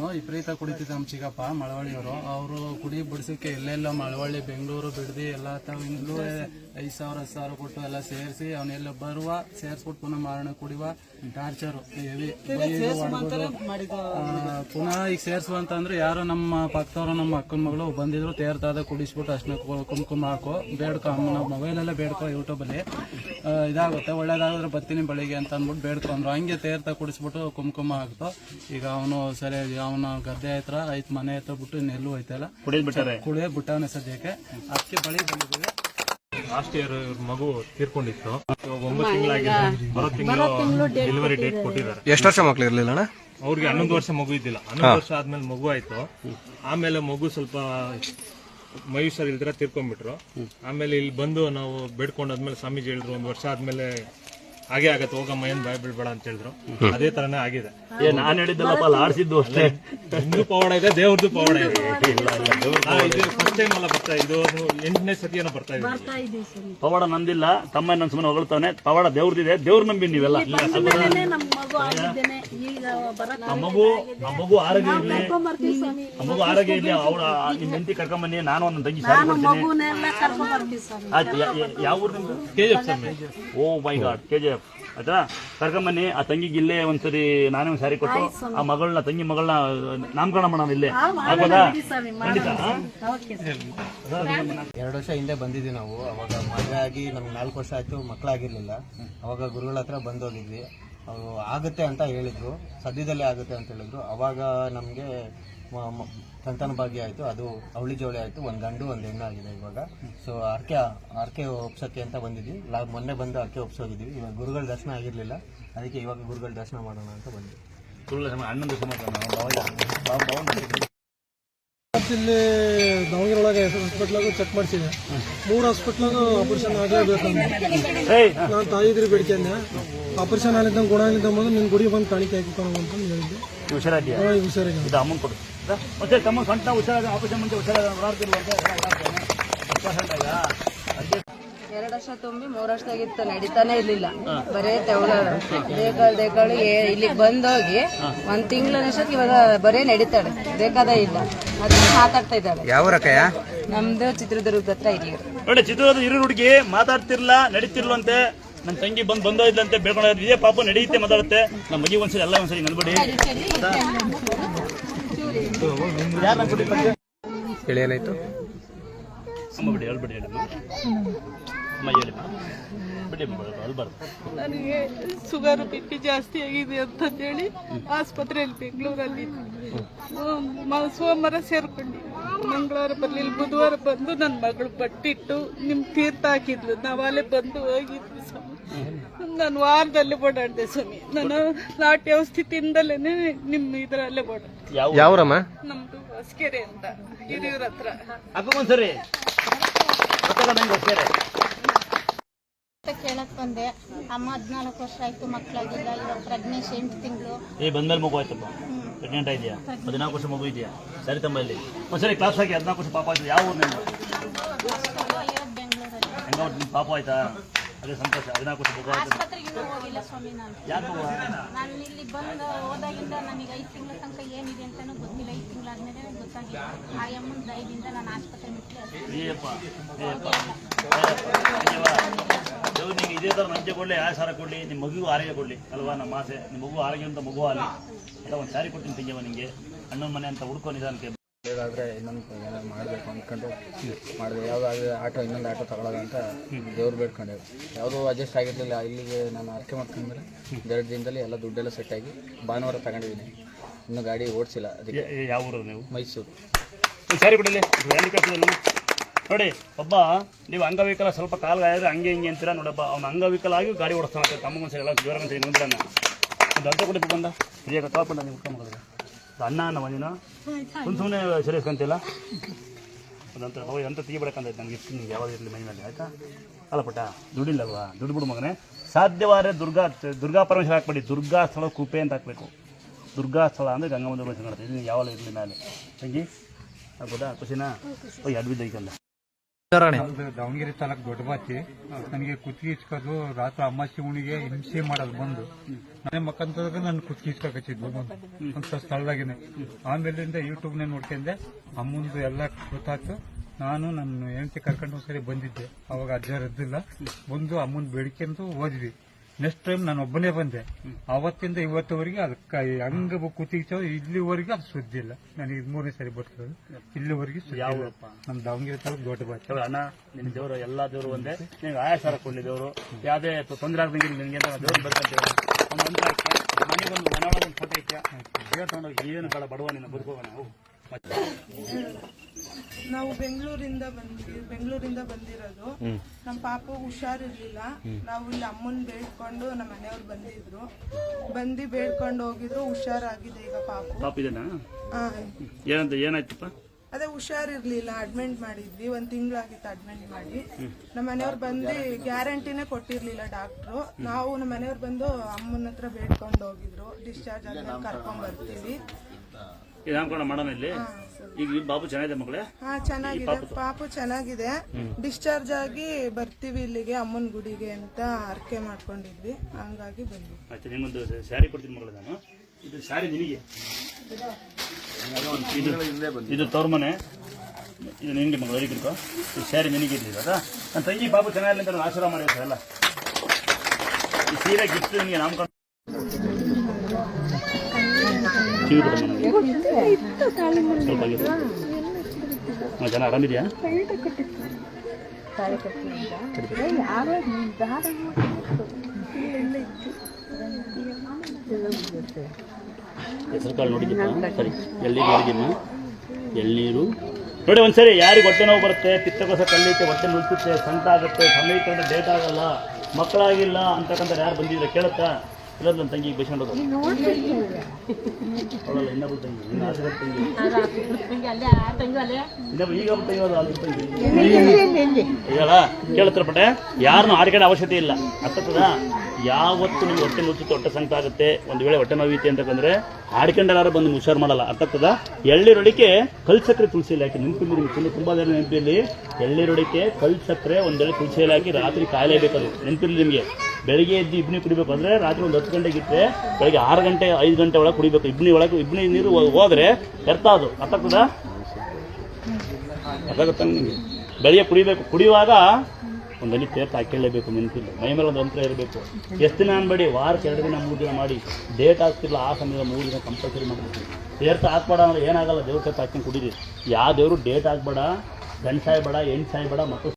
ವಿಪರೀತ ಕುಡಿತಿದ್ದ ನಮ್ಮ ಚಿಕ್ಕಪ್ಪ ಮಳವಳ್ಳಿಯವರು. ಅವರು ಕುಡಿ ಬಿಡಿಸೋಕೆ ಎಲ್ಲೆಲ್ಲ ಮಳವಳ್ಳಿ ಬೆಂಗಳೂರು ಬಿಡದಿ ಎಲ್ಲ ತಾವಿಂದಲೂ ಐದು ಸಾವಿರ ಹತ್ತು ಸಾವಿರ ಕೊಟ್ಟು ಎಲ್ಲ ಸೇರಿಸಿ ಅವನ್ನೆಲ್ಲ ಬರುವ ಸೇರಿಸ್ಬಿಟ್ಟು ಪುನಃ ಮಾರಣ ಕುಡಿಯುವ ಟಾರ್ಚರು ಹೆವಿ ಪುನಃ ಈಗ ಸೇರಿಸುವ ಅಂತಂದ್ರೆ ಯಾರೋ ನಮ್ಮ ಪಕ್ಕದವ್ರು ನಮ್ಮ ಅಕ್ಕನ ಮಗಳು ಬಂದಿದ್ರು ತೇರ್ತಾದ ಕುಡಿಸ್ಬಿಟ್ಟು ಅಷ್ಟನ್ನ ಕುಂಕುಮ ಹಾಕೋ ಬೇಡ್ಕೊ ಅಮ್ಮನ ಮೊಬೈಲೆಲ್ಲ ಬೇಡ್ಕೊ ಯೂಟ್ಯೂಬಲ್ಲಿ ಇದಾಗುತ್ತೆ ಒಳ್ಳೇದಾಗಿದ್ರೆ ಬರ್ತೀನಿ ಬೆಳಿಗ್ಗೆ ಅಂತ ಅಂದ್ಬಿಟ್ಟು ಬೇಡ್ಕೊಂಡ್ರು ಹಂಗೆ ತೇರ್ತಾ ಕುಡಿಸ್ಬಿಟ್ಟು ಕುಂಕುಮ ಹಾಕ್ತು ಈಗ ಅವನು ಸರಿ ಅವನ ಗದ್ದೆ ಹತ್ರ ಐತ್ ಮನೆ ಹತ್ರ ಬಿಟ್ಟು ನೆಲ್ಲು ಹೋಯ್ತಲ್ಲ ಕುಡಿದ್ಬಿಟ್ಟಾರೆ? ಕುಡಿಯೇ ಬಿಟ್ಟವನೆ ಸದ್ಯಕ್ಕೆ. ಅದಕ್ಕೆ ಬಳಿ ಬಂದಿದ್ದೀವಿ. ಲಾಸ್ಟ್ ಇಯರ್ ಮಗು ತೀರ್ಕೊಂಡಿತ್ತು. ಒಂಬತ್ತು ತಿಂಗಳಾಗಿದೆ. ಬರೋ ತಿಂಗಳು ಡೆಲಿವರಿ ಡೇಟ್ ಕೊಟ್ಟಿದ್ದಾರೆ. ಎಷ್ಟು ವರ್ಷ ಮಕ್ಳು ಇರ್ಲಿಲ್ಲ ಅಣ್ಣ? ಅವ್ರಿಗೆ ಹನ್ನೊಂದು ವರ್ಷ ಮಗು ಇದ್ದಿಲ್ಲ. ಹನ್ನೊಂದು ವರ್ಷ ಆದ್ಮೇಲೆ ಮಗು ಆಯ್ತು. ಆಮೇಲೆ ಮಗು ಸ್ವಲ್ಪ ಮಯೂಸರ್ ಇಲ್ದಿರ ತೀರ್ಕೊಂಡ್ಬಿಟ್ರು. ಆಮೇಲೆ ಇಲ್ಲಿ ಬಂದು ನಾವು ಬೇಡ್ಕೊಂಡಾದ್ಮೇಲೆ ಸ್ವಾಮೀಜಿ ಹೇಳಿದ್ರು ಒಂದು ವರ್ಷ ಆದ್ಮೇಲೆ ಹಾಗೆ ಆಗತ್ತೆ ಹೋಗಮ್ಮ ಏನ್ ಭಯ ಬೀಳ್ಬೇಡ ಅಂತ ಹೇಳಿದ್ರು. ಅದೇ ತರನೇ ಆಗಿದೆ. ನಾನು ಹೇಳಿದ್ದಲ್ಲಪ್ಪ ಅಲ್ಲಿ ಆಡ್ಸಿದ್ದು ಅಷ್ಟೇ. ನಿಮ್ದು ಪವಾಡ ಇದೆ ದೇವ್ರದ್ದು ಪವಾಡ ಇದೆ. ಫಸ್ಟ್ ಟೈಮ್ ಅಲ್ಲ ಬರ್ತಾ ಇದು ಎಂಟನೇ ಸತಿ ಏನೋ ಬರ್ತಾ ಇದೆ ಪವಾಡ ನಂದಿಲ್ಲ ತಮ್ಮ ನನ್ನ ಸುಮ್ಮನೆ ಹೊಗಳ್ತಾನೆ ಪವಾಡ ದೇವ್ರದಿದೆ ದೇವ್ರ ನಂಬಿ ನೀವೆಲ್ಲ. ನಮ್ಮ ಮಗು ಆಗಿದ್ದೇನೆ ಈಗ ಬರಕ್ ಆ ಮಗು ಆ ಮಗು ಆರೋಗ್ಯ ಇರ್ಲಿ. ಆ ಮಗು ಆರೋಗ್ಯ ಇರ್ಲಿ ಅವಳ ನಿಮ್ ಹೆಂಡತಿ ಕರ್ಕೊಂಬನ್ನಿ ನಾನು ಒಂದು ತಂಗಿ ಸಾರಿ ಕೊಡ್ತೀನಿ. ಮಗುನೆಲ್ಲ ಕರ್ಕೊಂಡ್ ಬರ್ತೀವಿ ಸ್ವಾಮಿ. ಆಯ್ತು ಯಾ- ಯಾ- ಯಾವ ಊರು ನಿಮ್ದು? K G F oh my god K G F. ಆಯ್ತಾ? ಕರ್ಕೊಂಬನ್ನಿ ಆ ತಂಗಿಗೆ ಇಲ್ಲೇ ಒಂದ್ಸರಿ ನಾನೇ ಒಂದು ಸಾರಿ ಕೊಟ್ಟು ಆ ಮಗಳನ್ನ ತಂಗಿ ಮಗಳನ್ನ ನಾಮಕರಣ ಮಾಡೋಣ ಇಲ್ಲೇ. ಆಗ್ಬೋದಾ? ಖಂಡಿತ. ಎರಡು ವರ್ಷ ಹಿಂದೆ ಬಂದಿದ್ವಿ ನಾವು. ಅವಾಗ ಮದುವೆ ಆಗಿ ನಮ್ಗೆ ನಾಲ್ಕು ವರ್ಷ ಆಯ್ತು ಮಕ್ಕಳಾಗಿರ್ಲಿಲ್ಲ. ಅವಾಗ ಗುರುಗಳ ಹತ್ರ ಬಂದೋಗಿದ್ವಿ. ಅವರು ಆಗುತ್ತೆ ಅಂತ ಹೇಳಿದ್ರು. ಸದ್ಯದಲ್ಲೇ ಆಗುತ್ತೆ ಅಂತ ಹೇಳಿದ್ರು. ಅವಾಗ ನಮಗೆ ಸಂತಾನ ಭಾಗ್ಯ ಆಯಿತು. ಅದು ಅವಳಿ ಜೋಳಿ ಆಯಿತು. ಒಂದು ಗಂಡು ಒಂದು ಹೆಣ್ಣು ಆಗಿದೆ ಇವಾಗ. ಸೊ ಅರ್ಕೆ ಅರ್ಕೆ ಒಪ್ಸೋಕ್ಕೆ ಅಂತ ಬಂದಿದ್ವಿ. ಲಾ ಮೊನ್ನೆ ಬಂದು ಅರ್ಕೆ ಒಪ್ಸೋಗಿದ್ವಿ ಇವಾಗ ಗುರುಗಳ ದರ್ಶನ ಆಗಿರಲಿಲ್ಲ. ಅದಕ್ಕೆ ಇವಾಗ ಗುರುಗಳ ದರ್ಶನ ಮಾಡೋಣ ಅಂತ ಬಂದ್ವಿ. ಅಣ್ಣಂದು ಇಲ್ಲಿ ದಾವಣಗೆರೆ ಒಳಗೆ ಹಾಸ್ಪಿಟ್ಲಾಗ ಚೆಕ್ ಮಾಡಿಸಿದೆ. ಮೂರು ಹಾಸ್ಪಿಟ್ಲಾಗು ಆಪರೇಷನ್ ಆಗಲೇಬೇಕು ನಾನು ತಾಯಿದ್ರಿ ಬೇಡಿಕೆ ಅಂದೆ ಆಪರೇಷನ್ ಆಗಿದ್ದಂಗೆ ಗುಣ ಆಗಿದ್ದ ನಿನ್ನ ಗುಡಿ ಬಂದು ಕಾಣಿಕೆ ಹಾಕಿಕೊಂಡು ಅಂತಂದು ಹೇಳಿದ್ದೆ. ಹುಷಾರಾಗಿ. ಹುಷಾರಾಗಿ ಅಮೌಂಟ್ ಕೊಡು. ಮತ್ತೆ ತಮ್ಮ ಸ್ವಂತ ಹುಷಾರಾದ ಆಪರೇಷನ್ ಮುಂದೆ ಹುಷಾರಾದ ಅದಕ್ಕೆ ಎರಡು ವರ್ಷ ತುಂಬಿ ಮೂರು ವರ್ಷದಾಗಿತ್ತು ನಡೀತಾನೆ ಇರ್ಲಿಲ್ಲ. ಬರೇ ತೆವಳ ದೇಗಳು ದೇಗಳು ಇಲ್ಲಿಗೆ ಬಂದೋಗಿ ಒಂದ್ ತಿಂಗಳಷ್ಟೊತ್ತಿಗೆ ಇವಾಗ ಬರೇ ನಡೀತಾಳೆ. ಬೇಕಾದ ಇಲ್ಲ. ಮತ್ತೆ ಮಾತಾಡ್ತಾ ಇದ್ದಾಳೆ. ಯಾವ ರಕಯ್ಯ ನಮ್ದು ಚಿತ್ರದುರ್ಗದ ಹತ್ರ ಇರ್ಲಿ ನೋಡಿ ಚಿತ್ರದ ಇರು ಹುಡುಗಿ ಮಾತಾಡ್ತಿರ್ಲ ನಡೀತಿರ್ಲಂತೆ. ನನ್ನ ತಂಗಿ ಬಂದು ಬಂದೋಯ್ಲಂತೆ ಅಂತ ಇದೇ ಪಾಪ ನಡೆಯುತ್ತೆ ಮಾತಾಡುತ್ತೆ. ನಮ್ಮ ಮಗಿ ಒಂದ್ಸರಿ ಎಲ್ಲ ಒಂದ್ಸರಿ ನಲ್ಬೇಡಿ ಹೇಳಿ ಏನಾಯ್ತು ಅಮ್ಮ ಬಿಡಿ ಹೇಳ್ಬಿಡಿ ಹೇಳಿ. ಅಮ್ಮ ಹೇಳಿ. ಬಿಡಿ ಅಳ್ಬಾರ್ದು ನನಗೆ ಶುಗರ್ ಬಿ ಪಿ ಜಾಸ್ತಿ ಆಗಿದೆ ಅಂತಂದೇಳಿ ಆಸ್ಪತ್ರೆಯಲ್ಲಿ ಬೆಂಗಳೂರಲ್ಲಿ ಮ- ಸೋಮವಾರ ಸೇರ್ಕೊಂಡು. ಮಂಗಳವಾರ ಬರ್ಲಿಲ್ಲ ಬುಧವಾರ ಬಂದು ನನ್ನ ಮಗಳು ಬಟ್ಟಿಟ್ಟು ನಿಮ್ ತೀರ್ಥ ಹಾಕಿದ್ಲು. ನಾವಲ್ಲೇ ಬಂದು ಹೋಗಿದ್ವಿ ಸ್ವಾಮಿ. ನಾನು ವಾರದಲ್ಲಿ ಓಡಾಡಿದೆ ಸ್ವಾಮಿ. ನಾನು ನಾಟಿ ಸ್ಥಿತಿಯಿಂದಲೇ ನಿಮ್ಮ ಇದರಲ್ಲೇ ಓಡಾಡ್ತೀನಿ ಯಾವ ಯಾವ್ರಮ್ಮ? ನಮ್ದು ಹೊಸಕೆರೆ ಅಂತ ಹಿರಿಯೂರ ಹತ್ರ. ಬಂದೆ. ಅಮ್ಮ ಹದಿನಾಲ್ಕು ವರ್ಷ ಆಯ್ತು ಮಕ್ಕಳಾಗಿಲ್ಲ. ಇವಾಗ ಪ್ರೆಗ್ನೆಸ್ ಎಂಟು ತಿಂಗಳು. ಏ ಬಂದ್ಮೇಲೆ ಮಗು ಆಯ್ತಪ್ಪ. ಪ್ರೆಗ್ನೆಂಟ್ ಇದೆಯಾ ಹದಿನಾಲ್ಕು ವರ್ಷ ಮಗು ಇದೆಯಾ? ಸರಿ ತಮ್ಮ ಇಲ್ಲಿ. ಒಂದ್ಸರಿ ಕ್ಲಾಸ್ ಹಾಕಿ ಹದಿನಾಲ್ಕು ವರ್ಷ ಪಾಪ ಆಯ್ತು. ಯಾವ ಊರಿನಿಂದ? ಇರೋದು ಬೆಂಗಳೂರಲ್ಲಿ ಹೆಂಗ ನಿಮ್ಮ ಪಾಪ ಆಯ್ತಾ? ಅದೇ ಸಂತೋಷ. ಹದಿನಾಲ್ಕು ವರ್ಷ ಮಗು ಆಯ್ತು. ಆಸ್ಪತ್ರೆಗೆ ಇನ್ನೂ ಹೋಗಿಲ್ಲ ಸ್ವಾಮಿ ನಾನು. ಯಾಕೆ ಮಗು? ನಾನು ಇಲ್ಲಿ ಬಂದು ಹೋದಾಗಿಂದ ನನಗೆ ಐದು ತಿಂಗಳ ತನಕ ಏನಿದೆ ಅಂತಾನೂ ಗೊತ್ತಿಲ್ಲ. ಐದು ತಿಂಗಳಾದ್ಮೇಲೆ ಗೊತ್ತಾಗಿಲ್ಲ ಆ ಅಮ್ಮನ ದಯದಿಂದ ನಾನು ಆಸ್ಪತ್ರೆ ಬಿಟ್ಟು ಏಯಪ್ಪ ಏಯಪ್ಪ. ಥರ ನಂಜೆ ಕೊಡಲಿ ಯಾವ ಸಾರ ಕೊಡಲಿ ನಿಮ್ಮ ಮಗುಗೂ ಆರೋಗ್ಯ ಕೊಡಲಿ ಅಲ್ವಾ ನಮ್ಮ ಆಸೆ? ನಿಮ್ಮ ಮಗು ಆರೋಗ್ಯವಂತ ಮಗು ಆಗಲಿ ಎಲ್ಲ ಒಂದು ಸಾರಿ ಕೊಡ್ತೀನಿ ತಿಂಗವ ನಿಮಗೆ ಅಣ್ಣನ ಮನೆ ಅಂತ ಹುಡ್ಕೋ ನಿಧಾನಕ್ಕೆ. ಇನ್ನೊಂದು ಏನಾದ್ರು ಮಾಡಬೇಕು ಅಂದ್ಕೊಂಡು ಮಾಡಿದೆ. ಯಾವುದಾದ್ರೆ ಆಟೋ ಇನ್ನೊಂದು ಆಟೋ ತಗೊಳ್ಳೋದು ಅಂತ ದೇವ್ರು ಬೇಡ್ಕೊಂಡೆ. ಯಾವುದೂ ಅಡ್ಜಸ್ಟ್ ಆಗಿರಲಿಲ್ಲ. ಇಲ್ಲಿಗೆ ನಾನು ಅರ್ಕೆ ಮಾಡ್ಕೊಂಡ್ಮೇಲೆ ಎರಡು ದಿನದಲ್ಲಿ ಎಲ್ಲ ದುಡ್ಡೆಲ್ಲ ಸೆಟ್ ಆಗಿ ಭಾನುವಾರ ತಗೊಂಡಿದ್ದೀನಿ. ಇನ್ನೂ ಗಾಡಿ ಓಡಿಸಿಲ್ಲ ಅದಕ್ಕೆ. ಯಾವ ಊರು ನೀವು? ಮೈಸೂರು. ಸರಿ ಬಿಡಲಿ ನೋಡಿ ಒಬ್ಬ ನೀವು ಅಂಗವಿಕಲ ಸ್ವಲ್ಪ ಕಾಲು ಗಾಯದ್ರೆ ಹಂಗೆ ಹಿಂಗೆ ಅಂತೀರ ನೋಡಪ್ಪ. ಅವ್ನು ಅಂಗವಿಕಲ ಆಗಿ ಗಾಡಿ ಓಡಿಸ್ತಾನೆ ತಮ್ಮ ಸರಿ ಎಲ್ಲ ಜ್ವರ ಅಂತ ಇನ್ನೊಂದಿರನ್ನ ಒಂದು ಅರ್ಥ ಕೊಡಿ ಬಂದ? ಫ್ರೀಯಾಗ ತಗೊಂಡ ನೀವು ಉಟ್ಕೊಂಡ್ಬಿಡಿದ್ರೆ ಅನ್ನ. ನಮ್ಮ ನೀನು ಸುಮ್ಮನೆ ಸುಮ್ಮನೆ ಸರಿಸ್ಕೊಂತಿಲ್ಲ ಅದಂತ ಹೋಗಿ ಅಂತ ನನಗೆ ಇಷ್ಟು ನಿಮ್ಗೆ ಯಾವಾಗ ಇರಲಿ ಮೈ ಆಯಿತಾ? ಅಲ್ಲ ಪುಟ್ಟ ದುಡ್ಡು ಬಿಡು ಮಗನೇ. ಸಾಧ್ಯವಾದರೆ ದುರ್ಗಾ ದುರ್ಗಾ ಪರಮೇಶ್ವರ ಹಾಕ್ಬೇಡಿ. ದುರ್ಗಾ ಸ್ಥಳ ಕುಪೆ ಅಂತ ಹಾಕಬೇಕು. ದುರ್ಗಾ ಸ್ಥಳ ಅಂದರೆ ಗಂಗಮ್ಮ ದುರ್ಗ ಇದು ಯಾವಾಗ ಇರಲಿ ಮೇಲೆ. ತಂಗಿ ಆಗ್ಬೋದಾ? ಖುಷಿನಾ? ಹೋಗಿ ಅಡ್ಬಿದ್ದೈಕಲ್ಲ ದಾವಣಗೆರೆ ತಾಲೂಕು ಮಾತಿ ನನಗೆ ಕುತ್ತಿಗೆ ಇಚ್ಕೋದು ರಾತ್ರಿ ಅಮಾಸಿ ಉಣಿಗೆ ಹಿಂಸೆ ಮಾಡೋದು ಬಂದು. ಮನೆ ಮಕ್ಕಂತದಾಗ ನನ್ನ ಕುತ್ತಿಗೆ ಇಸ್ಕೊಕಚ್ಚಿದ್ವು ಬಂದು. ಅಂತ ಸ್ಥಳದಾಗಿನೇ. ಆಮೇಲಿಂದ ಯೂಟ್ಯೂಬ್ ನೇ ನೋಡ್ಕೊಂಡೆ. ಅಮ್ಮಂದು ಎಲ್ಲ ಗೊತ್ತಾಯ್ತು. ನಾನು ನನ್ನ ಹೆಂಡತಿ ಕರ್ಕೊಂಡು ಒಂದ್ಸರಿ ಬಂದಿದ್ದೆ. ಅವಾಗ ಅಜ್ಜ ಇದ್ದಿಲ್ಲ. ಬಂದು ಅಮ್ಮನ ಬೇಡಿಕೆಂದು ಹೋದ್ವಿ ನೆಕ್ಸ್ಟ್ ಟೈಮ್ ನಾನು ಒಬ್ಬನೇ ಬಂದೆ. ಅವತ್ತಿಂದ ಇವತ್ತುವರೆಗೆ ಅದಕ್ಕೆ ಹಂಗ ಕುತ್ತಿಗೆ ಇಲ್ಲಿವರೆಗೆ ಅದು ಸುದ್ದಿ ಇಲ್ಲ. ನಾನು ಇದು ಮೂರನೇ ಸರಿ ಬರ್ತದೆ. ಇಲ್ಲಿವರೆಗೆ ನಮ್. ನಮ್ಮ ದಾವಣಗೆರೆ ತಾಲೂಕು ದೊಡ್ಡ ಬಾಯ್ ಅಣ್ಣ ನಿನ್ನ ದೇವರು ಎಲ್ಲಾ ದೇವರು ಒಂದೇ. ನೀವು ಆಯಾಸಾರ ಕೊಂಡಿದ್ದವರು ಯಾವ್ದೇ ತೊಂದರೆ ಆಗದಂಗೆ ನಿನಗೆ ಅಂತ ದೇವ್ರು ಬರ್ಕೊಂತೇವೆ ಒಂದು ಮಂತ್ರ ಮನೆಗೊಂದು ಫೋಟೋ ಐತೆ ದೇವ್ರು ತಗೊಂಡೋಗಿ ಏನು ಬೇಡ ಬಡವ ನಿನ್ನ ಬದುಕೋಣ ನಾವು ಬೆಂಗಳೂರಿಂದ ಬಂದಿ ಬೆಂಗಳೂರಿಂದ ಬಂದಿರೋದು. ನಮ್ಮ ಪಾಪ ಹುಷಾರಿರ್ಲಿಲ್ಲ. ನಾವು ಇಲ್ಲಿ ಅಮ್ಮನ್ ಬೇಡ್ಕೊಂಡು ನಮ್ಮ ಮನೆಯವ್ರು ಬಂದಿದ್ರು. ಬಂದು ಬೇಡ್ಕೊಂಡು ಹೋಗಿದ್ರು ಹುಷಾರಾಗಿದೆ ಈಗ ಪಾಪ. ಏನಂತ ಏನಾಯ್ತಪ್ಪ? ಅದೇ ಹುಷಾರಿರ್ಲಿಲ್ಲ ಅಡ್ಮಿಂಟ್ ಮಾಡಿದ್ವಿ. ಒಂದ್ ತಿಂಗಳಾಗಿತ್ತು ಅಡ್ಮಿಂಟ್ ಮಾಡಿ. ನಮ್ಮ ಮನೆಯವ್ರು ಬಂದು ಗ್ಯಾರಂಟಿನೇ ಕೊಟ್ಟಿರ್ಲಿಲ್ಲ ಡಾಕ್ಟ್ರು. ನಾವು ನಮ್ಮ ಮನೆಯವ್ರು ಬಂದು ಅಮ್ಮನ ಹತ್ರ ಬೇಡ್ಕೊಂಡು ಹೋಗಿದ್ರು. ಡಿಸ್ಚಾರ್ಜ್ ಆದ್ಮೇಲೆ ಕರ್ಕೊಂಡ್ ಬರ್ತೀವಿ. ಇದು ನಾಮಕರಣ ಮಾಡೋಣ ಇಲ್ಲಿ. ಈಗ ಈ ಬಾಬು ಚೆನ್ನಾಗಿದೆ ಮಗಳೇ? ಹಾ ಚೆನ್ನಾಗಿದೆ. ಪಾಪು ಚೆನ್ನಾಗಿದೆ. ಡಿಸ್ಚಾರ್ಜ್ ಆಗಿ ಬರ್ತೀವಿ ಇಲ್ಲಿಗೆ ಅಮ್ಮನ ಗುಡಿಗೆ ಅಂತ ಅರ್ಕೆ ಮಾಡ್ಕೊಂಡಿದ್ವಿ. ಹಂಗಾಗಿ ಬಂದ್ವಿ. ಆಯ್ತು ನಿಮ್ಮೊಂದು ಸ್ಯಾರಿ ಕೊಡ್ತೀನಿ ಮಗಳು ನಾನು. ಇದು ಸ್ಯಾರಿ ನಿನಗೆ. ಇದು ಇದು ತವ್ರ ಮನೆ. ಇದು ನಿನಗೆ ಮಗಳು ಹೇಳಿದ್ರು ಈ ಸ್ಯಾರಿ ನಿನಗೆ ಇರಲಿ ಅದ ನನ್ನ ತಂಗಿ ಬಾಬು ಚೆನ್ನಾಗಿಲ್ಲ ಅಂತ ನಾನು ಆಶೀರ್ವಾದ ಮಾಡಿರ್ತಾರೆ ಎಲ್ಲ. ಈ ಸೀರೆ ಗಿಫ್ಟ್ ನಿಮಗೆ ನಾಮಕರಣ ಕಿವಿ ಜನ ಆರಾಮಿದ್ಯಾ? ಹೆಸರು ಕಾಳು ನೋಡಿದ್ದೀಪ್ಪ ಸರಿ ಎಳ್ನೀರು ನೋಡಿದ್ದೀಮ್ಮ ಎಳ್ನೀರು. ನೋಡಿ ಒಂದ್ಸರಿ ಯಾರಿಗೆ ಹೊಟ್ಟೆ ನೋವು ಬರುತ್ತೆ ಪಿತ್ತಕೋಸ ಕಲ್ಲೈತೆ ಹೊಟ್ಟೆ ನುಲ್ಸುತ್ತೆ ಸಂತ ಆಗುತ್ತೆ ಸಮಯಕ್ಕೆ ಡೇಟ್ ಆಗಲ್ಲ ಮಕ್ಕಳಾಗಿಲ್ಲ ಅಂತಕ್ಕಂಥ ಯಾರು ಬಂದಿದ್ರೆ ಕೇಳುತ್ತಾ? ಇಲ್ಲ ನನ್ನ ತಂಗಿಗೆ ಬೇಸ್ಕೊಂಡು ಅವಳಲ್ಲ ಇನ್ನೊಬ್ರು ತಂಗಿ. ಇನ್ನು ತಂಗಿ. ಇನ್ನೊಬ್ರು ಈಗ ಒಬ್ಬ ತಂಗಿ ಅದು ಅಲ್ಲಿ ತಂಗಿ. ಇದಲ್ಲ ಕೇಳ್ತಾರೆ ಪಟ್ಟೆ ಯಾರನ್ನು ಆಡ್ಕೊಳ್ಳೋ ಅವಶ್ಯಕತೆ ಇಲ್ಲ. ಅರ್ಥದ ಯಾವತ್ತು ನಿಮ್ಗೆ ಹೊಟ್ಟೆ ಮುಚ್ಚುತ್ತೆ ಹೊಟ್ಟೆ ಸಂಕಟ ಆಗುತ್ತೆ ಒಂದು ವೇಳೆ ಹೊಟ್ಟೆ ಅಂತ ಅಂತಂದ್ರೆ ಆಡ್ಕೊಂಡಾರು ಬಂದು ಹುಷಾರು ಮಾಡಲ್ಲ. ಅರ್ಥದ ಎಳ್ಳಿರೊಳಿಕೆ ಕಲ್ ಸಕ್ಕರೆ ತುಳಸಿ ಇಲಾಖೆ ನೆನಪಿಲ್ಲ ನಿಮ್ಗೆ ತುಂಬ ತುಂಬಾ ಜನ ನೆನಪಿರಲಿ ಎಳ್ಳಿರೊಡಿಕೆ ಕಲ್ ಸಕ್ಕರೆ ಒಂದೆಳೆ ತುಳಸಿ ಇಲಾಖೆ ರಾತ್ರಿ ಕಾಯಲೇಬೇಕದು. ನೆನಪಿರಲಿ ನಿಮಗೆ. ಬೆಳಿಗ್ಗೆ ಎದ್ದು ಇಬ್ನಿ ಕುಡಿಬೇಕು ಅಂದ್ರೆ ರಾತ್ರಿ ಒಂದು ಹತ್ತು ಗಂಟೆಗೆ ಇಟ್ಟರೆ ಬೆಳಿಗ್ಗೆ ಆರು ಗಂಟೆ ಐದು ಗಂಟೆ ಒಳಗೆ ಕುಡಿಬೇಕು. ಇಬ್ನಿ ಒಳಗೆ ಇಬ್ನಿ ನೀರು ಹೋದ್ರೆ ವ್ಯರ್ಥ ಅದು. ಅರ್ಥಾಗ್ತದ? ನಿಮಗೆ? ಬೆಳಿಗ್ಗೆ ಕುಡಿಬೇಕು. ಕುಡಿಯುವಾಗ ಒಂದಲ್ಲಿ ತೀರ್ಥ ಹಾಕೊಳ್ಳೇಬೇಕು ನೆನಪಿಲ್ಲ ಮೈ ಮೇಲೆ ಒಂದು ಅಂತರ ಇರಬೇಕು. ಎಷ್ಟು ದಿನ ಅನ್ಬೇಡಿ. ವಾರಕ್ಕೆ ಎರಡು ದಿನ ಮೂರು ದಿನ ಮಾಡಿ. ಡೇಟ್ ಆಗ್ತಿಲ್ಲ ಆ ಸಮಯದ ಮೂರು ದಿನ ಕಂಪಲ್ಸರಿ ಮಾಡಬೇಕು. ತೀರ್ಥ ಹಾಕ್ಬೇಡ ಅಂದ್ರೆ ಏನಾಗಲ್ಲ. ದೇವ್ರ ತೀರ್ಥ ಹಾಕಿ ಕುಡೀರಿ. ಯಾವ ದೇವರು ಡೇಟ್ ಹಾಕ್ಬೇಡ ಗಂಡು ಸಾಯ್ಬೇಡ ಹೆಣ್ಣು ಸಾಯ್ಬೇಡ ಮಕ್ಕಳು